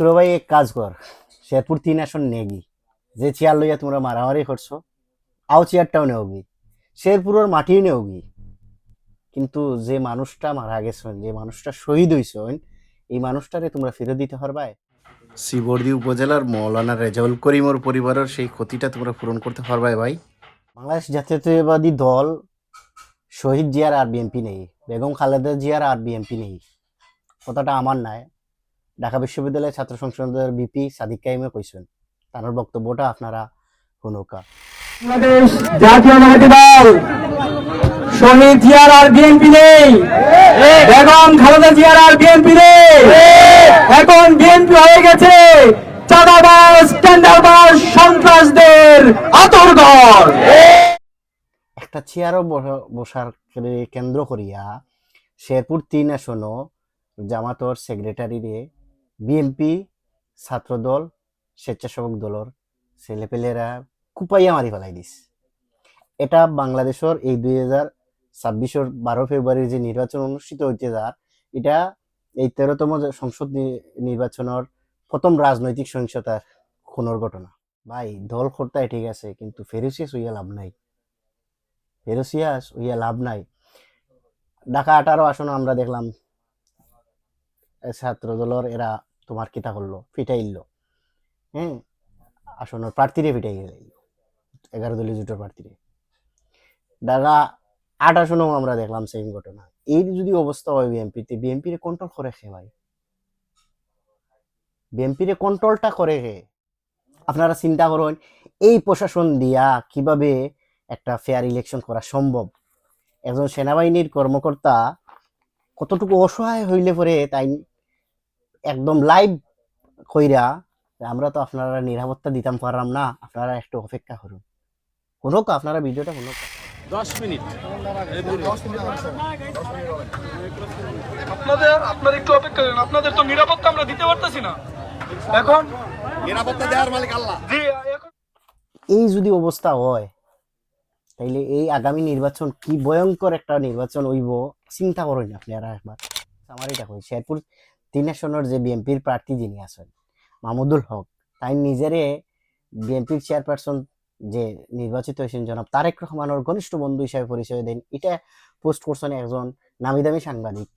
তোরা ভাই এক কাজ কর শেরপুর তিন আসন নেগি যে চেয়ার লইয়া তোমরা মারামারি করছ আও চেয়ারটাও নেওগি শেরপুরের মাটিও নেওগি কিন্তু যে মানুষটা মারা গেছেন যে মানুষটা শহীদ হইছেন এই মানুষটারে তোমরা ফেরত দিতে পারবাই শ্রীবর্দী উপজেলার মৌলানা রেজাউল করিমর পরিবারের সেই ক্ষতিটা তোমরা পূরণ করতে পারবাই ভাই। বাংলাদেশ জাতীয়তাবাদী দল শহীদ জিয়ার আর বিএনপি নেই বেগম খালেদা জিয়ার আর বিএনপি নেই। কথাটা আমার নাই। ঢাকা বিশ্ববিদ্যালয়ের ছাত্র সংসদের বিপি সাদিক কাইমে কইছেন তার বক্তব্যটা আপনারা শুনুকা। বাংলাদেশ জাতীয়তাবাদী দল শহীদ জিয়ার আর বিএনপি নেই বেগম খালেদা জিয়ার আর বিএনপি নেই এখন বিএনপি হয়ে গেছে চাঁদাবাজ টেন্ডারবাজ সন্ত্রাসদের আতরঘর। একটা চেয়ারও বস- বসার কেন্দ্র করিয়া শেরপুর তিন আসনও জামাতর সেক্রেটারিরে বিএনপি, ছাত্রদল, স্বেচ্ছাসেবক দলের ছেলেপেলেরা কুপাইয়া মারি ফেলাই দিস এটা বাংলাদেশের এই দুই হাজার ছাব্বিশের বারো ফেব্রুয়ারির যে নির্বাচন অনুষ্ঠিত হইতে যার এটা এই তেরোতম সংসদ নির্বাচনের প্রথম রাজনৈতিক সহিংসতার খুনের ঘটনা। ভাই, দল খোরতায় ঠিক আছে, কিন্তু ফেরুসিয়াস হইয়া লাভ নাই। ফেরুসিয়াস হইয়া লাভ নাই। ঢাকা আঠারো আসন আমরা দেখলাম ছাত্র দলের এরা তোমার কিতা করল? ফিটাইল হ্যাঁ আসনের প্রার্থীরে ফিটাই গেল এগারো দলীয় জোটের প্রার্থীরে। ঢাকা আট আসনেও আমরা দেখলাম সেম ঘটনা। এই যদি অবস্থা হয় বিএনপিতে, বিএনপিরে কন্ট্রোল করে খে ভাই? বিএনপিরে কন্ট্রোলটা করে কে? আপনারা চিন্তা করেন, এই প্রশাসন দিয়া কীভাবে একটা ফেয়ার ইলেকশন করা সম্ভব? একজন সেনাবাহিনীর কর্মকর্তা কতটুকু অসহায় হইলে পরে তাই একদম লাইভ কইরা যে আমরা তো আপনারা নিরাপত্তা দিতাম পারলাম না আপনারা একটু অপেক্ষা করুন। শুনুক আপনারা ভিডিওটা শুনুক। আপনাদের আপনার একটু অপেক্ষা করেন আপনাদের তো নিরাপত্তা আমরা দিতে পারতেছি না। এখন নিরাপত্তা দেওয়ার মালিক আল্লাহ। জি এখন এই যদি অবস্থা হয় তাইলে এই আগামী নির্বাচন কি ভয়ঙ্কর একটা নির্বাচন হইব চিন্তা করেন আপনারা একবার। আমার এটা কই শেরপুর তিন আসনের যে বিএনপির প্রার্থী যিনি আছেন মাহমুদুল হক তাই নিজেরে বিএনপির চেয়ারপারসন যে নির্বাচিত হয়েছেন জনাব তারেক রহমানের ঘনিষ্ঠ বন্ধু হিসাবে পরিচয় দেন। এটা পোস্ট করছেন একজন নামি দামি সাংবাদিক।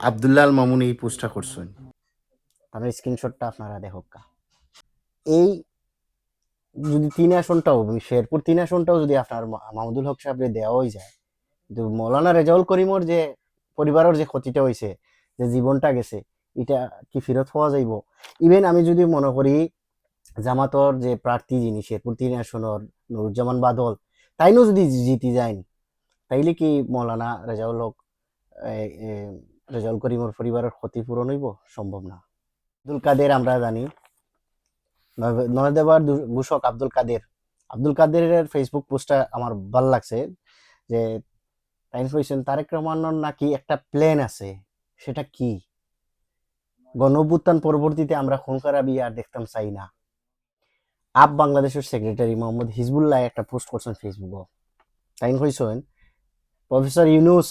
আবদুল্লাল মামুন এই পোস্টটা করছেন। তার স্ক্রিনশটটা আপনারা দেখক। এই যদি তিন আসনটাও শেরপুর তিন আসনটাও যদি আপনার মাহমুদুল হক সাহেবের দেওয়াই যায় কিন্তু মৌলানা রেজাউল করিমর যে পরিবারের যে ক্ষতিটা হয়েছে যে জীবনটা গেছে এটা কি ফেরত পাওয়া যাইব? ইভেন আমি যদি মনে করি জামাতর যে প্রার্থী যিনি, শেরপুর তিন আসনের নুরুজ্জামান বাদল, তাইনও যদি জিতি যায় তাইলে কি মৌলানা রেজাউল হক রেজাউল করিমর পরিবারের ক্ষতিপূরণ হইব? সম্ভব না। আব্দুল কাদের আমরা জানি। নয়- নয়দেবার ঘোষক আব্দুল কাদের। আব্দুল কাদেরের ফেসবুক পোস্টটা আমার ভালো লাগছে যে টাইমস বলছেন তারেক রহমানের নাকি একটা প্ল্যান আছে, সেটা কি? গণঅভ্যুত্থান পরবর্তীতে আমরা খুনকারাবি আর দেখতাম চাই না। আপ বাংলাদেশের সেক্রেটারি মোহাম্মদ হিজবুল্লাহ একটা পোস্ট করছেন ফেসবুকে তাই কইছেন প্রফেসর ইউনুস,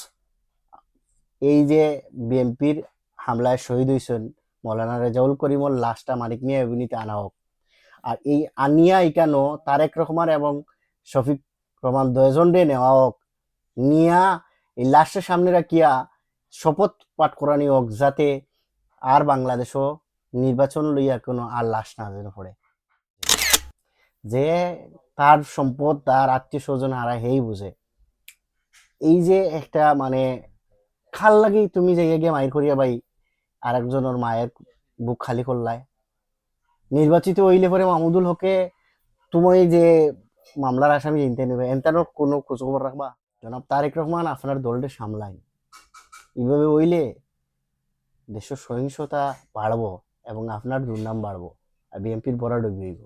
এই যে বিএনপির হামলায় শহীদ হয়েছেন মৌলানা রেজাউল করিমর লাশটা মানিক মিয়া অভিনীত আনা হোক। আর এই আনিয়া ইকানো তারেক রহমান এবং শফিক রহমান দুজনরে নেওয়া হোক? নিয়া, এই লাশের সামনে রাখিয়া শপথ পাঠ করানি হোক যাতে আর বাংলাদেশও নির্বাচন লইয়া কোনো আর লাশ না যেন পড়ে। যে তার সম্পদ, তার আত্মীয় স্বজন হারা হেই বুঝে। এই যে একটা মানে খাল লাগি তুমি যে গিয়ে মাইর করিয়া বাই আর একজনের মায়ের বুক খালি করলায়। নির্বাচিত হইলে পরে মাহমুদুল হকে তুমি যে মামলার আসামি চিনতে নেবে এনতারও কোনো খোঁজখবর রাখবা? জনাব তারেক রহমান আপনার দলটা সামলায়। এইভাবে হইলে দেশের সহিংসতা বাড়বো এবং আপনার দুর্নাম বাড়বো। আর বিএনপির বড় ডুবিব